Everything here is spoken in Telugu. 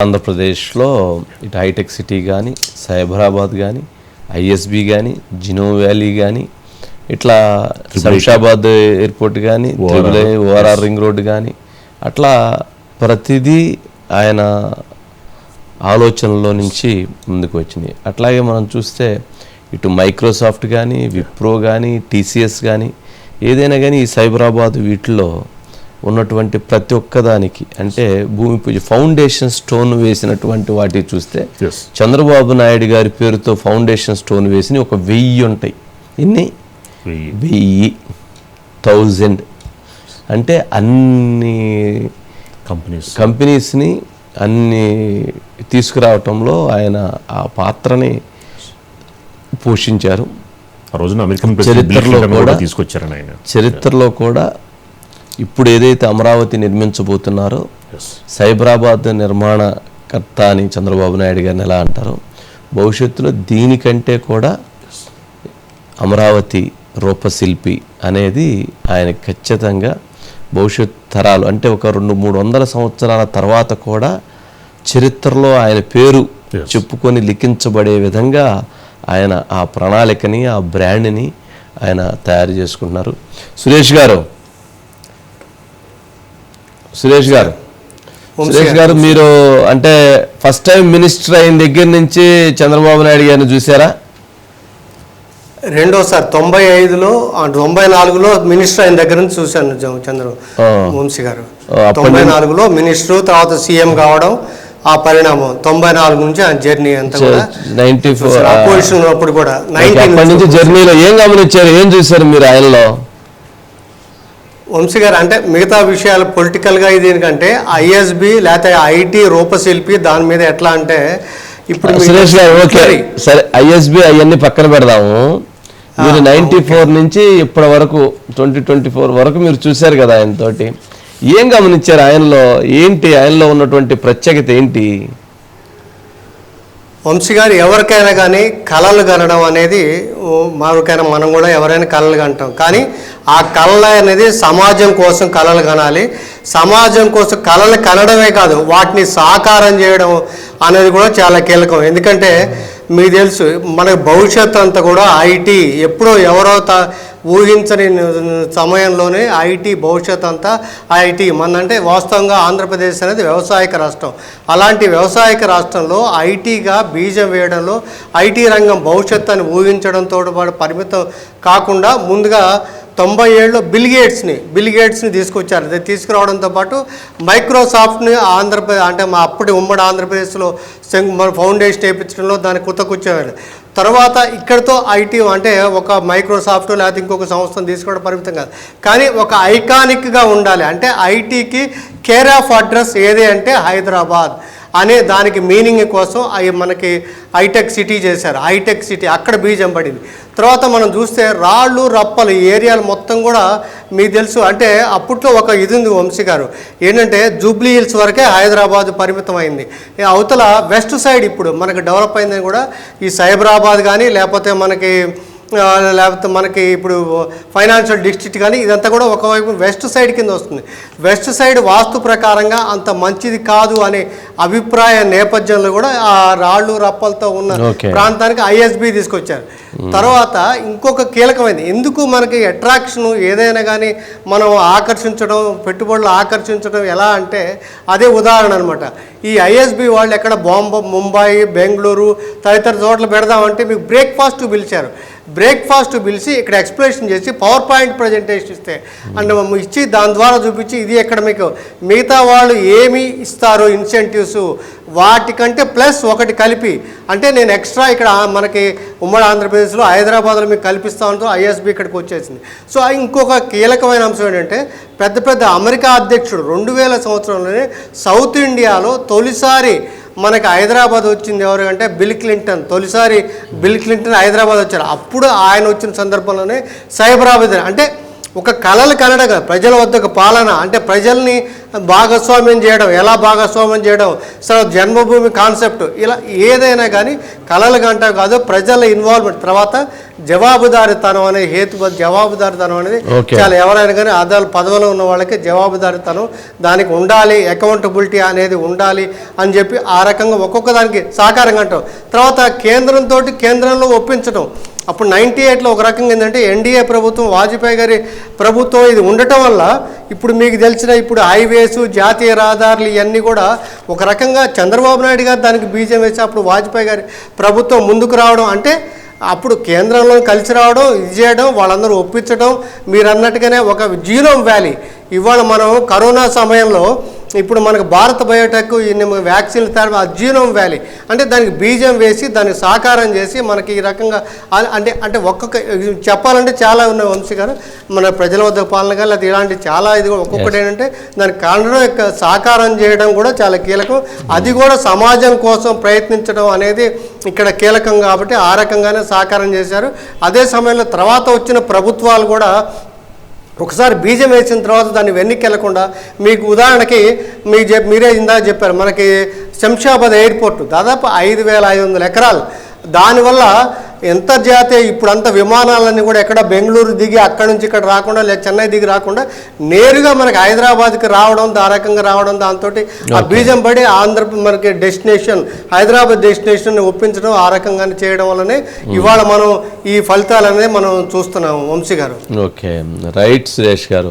ఆంధ్రప్రదేశ్లో ఇటు హైటెక్ సిటీ కానీ సైబరాబాద్ కానీ ఐఎస్బి కానీ జినో వ్యాలీ కానీ ఇట్లా శంషాబాద్ ఎయిర్పోర్ట్ కానీ ఓఆర్ఆర్ రింగ్ రోడ్ కానీ అట్లా ప్రతిదీ ఆయన ఆలోచనలో నుంచి ముందుకు వచ్చింది. అట్లాగే మనం చూస్తే ఇటు మైక్రోసాఫ్ట్ కానీ విప్రో కానీ టీసీఎస్ కానీ ఏదైనా కానీ ఈ సైబరాబాద్ వీటిలో ఉన్నటువంటి ప్రతి ఒక్కదానికి. అంటే భూమి పూజ ఫౌండేషన్ స్టోన్ వేసినటువంటి వాటికి చూస్తే చంద్రబాబు నాయుడు గారి పేరుతో ఫౌండేషన్ స్టోన్ వేసి ఒక వెయ్యి ఉంటాయి. ఎన్ని? వెయ్యి. థౌజండ్ అంటే అన్ని కంపెనీస్ కంపెనీస్ని అన్ని తీసుకురావటంలో ఆయన ఆ పాత్రని పోషించారు. ఆ రోజున అమెరికన్ చరిత్రలో కూడా- తీసుకొచ్చారని ఆయన. చరిత్రలో కూడా ఇప్పుడు ఏదైతే అమరావతి నిర్మించబోతున్నారో సైబరాబాద్ నిర్మాణకర్త అని చంద్రబాబు నాయుడు గారిని ఎలా అంటారో? భవిష్యత్తులో దీనికంటే కూడా అమరావతి రూపశిల్పి అనేది ఆయన ఖచ్చితంగా భవిష్యత్ తరాలు అంటే ఒక రెండు మూడు వందల సంవత్సరాల తర్వాత కూడా చరిత్రలో ఆయన పేరు. చెప్పుకొని లిఖించబడే విధంగా ఆయన ఆ ప్రణాళికని ఆ బ్రాండ్ని ఆయన తయారు చేసుకుంటున్నారు. సురేష్ గారు సురేష్ గారు. సురేష్ గారు మీరు అంటే ఫస్ట్ టైం మినిస్టర్ అయిన దగ్గర నుంచి చంద్రబాబు నాయుడు గారిని చూసారా? రెండోసారి తొంభై ఐదులో తొంభై నాలుగులో మినిస్టర్ అయిన దగ్గర నుంచి చూశాను చంద్ర. వంశీ గారు. తొంభై నాలుగులో మినిస్టర్ తర్వాత సీఎం కావడం ఆ పరిణామం. తొంభై నాలుగు నుంచి ఆ జర్నీ అంతా కూడా నైన్టీ అపోజిషన్ ఉన్నప్పుడు కూడా నుంచి జర్నీలో ఏం గమనించారు? ఏం చూసారు మీరు ఆయనలో? వంశీ గారు అంటే మిగతా విషయాలు పొలిటికల్గా దీనికంటే ఐఎస్బి లేకపోతే ఐటీ రూపశిల్పి దాని మీద ఎట్లా అంటే ఇప్పుడు సురేష్ గారు ఓకే. సరే. ఐఎస్బి అవన్నీ పక్కన పెడదాము. మీరు నైన్టీ ఫోర్ నుంచి ఇప్పటి వరకు ట్వంటీ ట్వంటీ ఫోర్ వరకు మీరు చూశారు కదా ఆయన తోటి ఏం గమనించారు ఆయనలో? ఏంటి ఆయనలో ఉన్నటువంటి ప్రత్యేకత ఏంటి? వంశీ గారు ఎవరికైనా కానీ కళలు కనడం అనేది ఓ, మనం కూడా ఎవరైనా కళలు కంటాం. కానీ ఆ కళ అనేది సమాజం కోసం కళలు కనాలి. సమాజం కోసం కళలు కనడమే కాదు వాటిని సాకారం చేయడం అనేది కూడా చాలా కీలకం. ఎందుకంటే మీకు తెలుసు మన భవిష్యత్తు అంతా కూడా ఐటీ ఎప్పుడో ఎవరో త ఊహించని సమయంలోనే ఐటీ భవిష్యత్ అంతా ఐటీ మన అంటే వాస్తవంగా ఆంధ్రప్రదేశ్ అనేది వ్యవసాయక రాష్ట్రం. అలాంటి వ్యవసాయక రాష్ట్రంలో ఐటీగా బీజం వేయడంలో ఐటీ రంగం భవిష్యత్తు అని ఊహించడంతో పాటు పరిమితం కాకుండా ముందుగా తొంభై ఏళ్ళలో బిల్గేట్స్ని బిల్గేట్స్ని తీసుకొచ్చారు. అది తీసుకురావడంతో పాటు మైక్రోసాఫ్ట్ని ఆంధ్రప్రదేశ్ అంటే మా అప్పటి ఉమ్మడి ఆంధ్రప్రదేశ్లో మన ఫౌండేషన్ వేయించడంలో దాన్ని కుతకూర్చేవారు తర్వాత ఇక్కడతో ఐటీ అంటే ఒక మైక్రోసాఫ్ట్ లేకపోతే ఇంకొక సంస్థను తీసుకోవడం పరిమితం కాదు. కానీ ఒక ఐకానిక్గా ఉండాలి. అంటే ఐటీకి కేర్ ఆఫ్ అడ్రస్ ఏది అంటే హైదరాబాద్. అనే దానికి మీనింగ్ కోసం అవి మనకి హైటెక్ సిటీ చేశారు. హైటెక్ సిటీ అక్కడ బీజం పడింది. తర్వాత మనం చూస్తే రాళ్ళు రప్పలు ఈ ఏరియాలు మొత్తం కూడా మీకు తెలుసు. అంటే అప్పట్లో ఒక ఇది ఉంది వంశీ గారు. ఏంటంటే జూబ్లీ హిల్స్ వరకే హైదరాబాద్ పరిమితం అయింది. అవతల వెస్ట్ సైడ్ ఇప్పుడు మనకి డెవలప్ అయిందని కూడా ఈ సైబరాబాద్ కానీ లేకపోతే మనకి లేకపోతే మనకి ఇప్పుడు ఫైనాన్షియల్ డిస్ట్రిక్ట్ కానీ ఇదంతా కూడా ఒకవైపు వెస్ట్ సైడ్ కింద వస్తుంది. వెస్ట్ సైడ్ వాస్తు ప్రకారంగా అంత మంచిది కాదు అనే అభిప్రాయ నేపథ్యంలో కూడా ఆ రాళ్ళు రప్పలతో ఉన్న. ప్రాంతానికి ఐఎస్బి తీసుకొచ్చారు. తర్వాత ఇంకొక కీలకమైనది ఎందుకు మనకి అట్రాక్షన్ ఏదైనా కానీ మనం ఆకర్షించడం పెట్టుబడులు ఆకర్షించడం ఎలా అంటే అదే ఉదాహరణ అనమాట ఈ ఐఎస్బి వాళ్ళు ఎక్కడ బాంబే ముంబై బెంగళూరు తదితర చోట్ల పెడదామంటే మీకు బ్రేక్ఫాస్ట్ పిలిచారు. బ్రేక్ఫాస్ట్ పిలిచి ఇక్కడ ఎక్స్ప్లెనేషన్ చేసి పవర్ పాయింట్ ప్రజెంటేషన్ ఇస్తే. అండ్ ఇచ్చి దాని ద్వారా చూపించి ఇది ఎక్కడ మీకు మిగతా వాళ్ళు ఏమి ఇస్తారు ఇన్సెంటివ్స్ వాటికంటే ప్లస్ ఒకటి కలిపి. అంటే నేను ఎక్స్ట్రా ఇక్కడ మనకి ఉమ్మడి ఆంధ్రప్రదేశ్లో హైదరాబాద్లో మీకు కల్పిస్తామంటూ ఐఎస్బి ఇక్కడికి వచ్చేసింది. సో ఇంకొక కీలకమైన అంశం ఏంటంటే పెద్ద పెద్ద అమెరికా అధ్యక్షుడు రెండు వేల సంవత్సరంలోనే సౌత్ ఇండియాలో తొలిసారి మనకి హైదరాబాద్ వచ్చింది ఎవరు అంటే బిల్ క్లింటన్. తొలిసారి బిల్ క్లింటన్ హైదరాబాద్ వచ్చారు. అప్పుడు ఆయన వచ్చిన సందర్భంలోనే సైబరాబాద్ అంటే ఒక కళలు కనడగా ప్రజల వద్దకు పాలన. అంటే ప్రజల్ని భాగస్వామ్యం చేయడం. ఎలా భాగస్వామ్యం చేయడం? So Janmabhoomi concept. ఇలా ఏదైనా కానీ కళలు గంట కాదు ప్రజల ఇన్వాల్వ్మెంట్. తర్వాత జవాబుదారితనం అనే హేతు జవాబుదారితనం అనేది. చాలా ఎవరైనా కానీ అదాలు పదవిలో ఉన్న వాళ్ళకి జవాబుదారితనం. దానికి ఉండాలి అకౌంటబిలిటీ అనేది ఉండాలి అని చెప్పి ఆ రకంగా ఒక్కొక్క దానికి సహకారంగా అంటాం తర్వాత కేంద్రంతో కేంద్రంలో ఒప్పించడం అప్పుడు నైంటీ ఎయిట్లో ఒక రకంగా ఏంటంటే ఎన్డీఏ ప్రభుత్వం వాజ్పేయి గారి ప్రభుత్వం ఇది ఉండటం వల్ల ఇప్పుడు మీకు తెలిసిన ఇప్పుడు హైవేస్ జాతీయ రహదారులు ఇవన్నీ కూడా ఒక రకంగా చంద్రబాబు నాయుడు గారు దానికి బీజం వేసి అప్పుడు వాజ్పేయి గారి ప్రభుత్వం ముందుకు రావడం అంటే అప్పుడు కేంద్రంలో కలిసి రావడం ఇది చేయడం వాళ్ళందరూ ఒప్పించడం మీరు అన్నట్టుగానే ఒక జీనోమ్ వ్యాలీ. ఇవాళ మనం కరోనా సమయంలో ఇప్పుడు మనకు భారత్ బయోటెక్ ఇన్ని వ్యాక్సిన్లు తయారు ఆ జీనోమ్ వ్యాలీ. అంటే దానికి బీజం వేసి దానికి సాకారం చేసి మనకి ఈ రకంగా అంటే అంటే ఒక్కొక్క చెప్పాలంటే చాలా ఉన్నాయి వంశీ గారు. మన ప్రజల వద్ద పాలన కానీ లేదా ఇలాంటి చాలా ఇది ఒక్కొక్కటి ఏంటంటే దానికి కారణం యొక్క సాకారం చేయడం కూడా చాలా కీలకం. అది కూడా సమాజం కోసం ప్రయత్నించడం అనేది ఇక్కడ కీలకం కాబట్టి ఆ రకంగానే సాకారం చేశారు. అదే సమయంలో తర్వాత వచ్చిన ప్రభుత్వాలు కూడా ఒకసారి బీజం వేసిన తర్వాత దాన్ని వెనక్కి మీకు ఉదాహరణకి మీ చెప్ మీరే ఇందాక చెప్పారు మనకి శంషాబాద్ ఎయిర్పోర్ట్ దాదాపు ఐదు వేల ఐదు వందల ఎకరాలు. దానివల్ల ఎంత జాతీయ ఇప్పుడు అంత విమానాలన్నీ కూడా ఎక్కడ బెంగళూరు దిగి అక్కడి నుంచి ఇక్కడ రాకుండా లేదా చెన్నై దిగి రాకుండా నేరుగా మనకి హైదరాబాద్కి రావడం ఆ రకంగా రావడం దాంతో ఆ బీజం పడి ఆంధ్ర మనకి డెస్టినేషన్ హైదరాబాద్ డెస్టినేషన్ ఒప్పించడం ఆ రకంగానే చేయడం వల్లనే ఇవాళ మనం ఈ ఫలితాలు అనేది మనం చూస్తున్నాం వంశీ గారు. ఓకే. రైట్ సురేష్ గారు.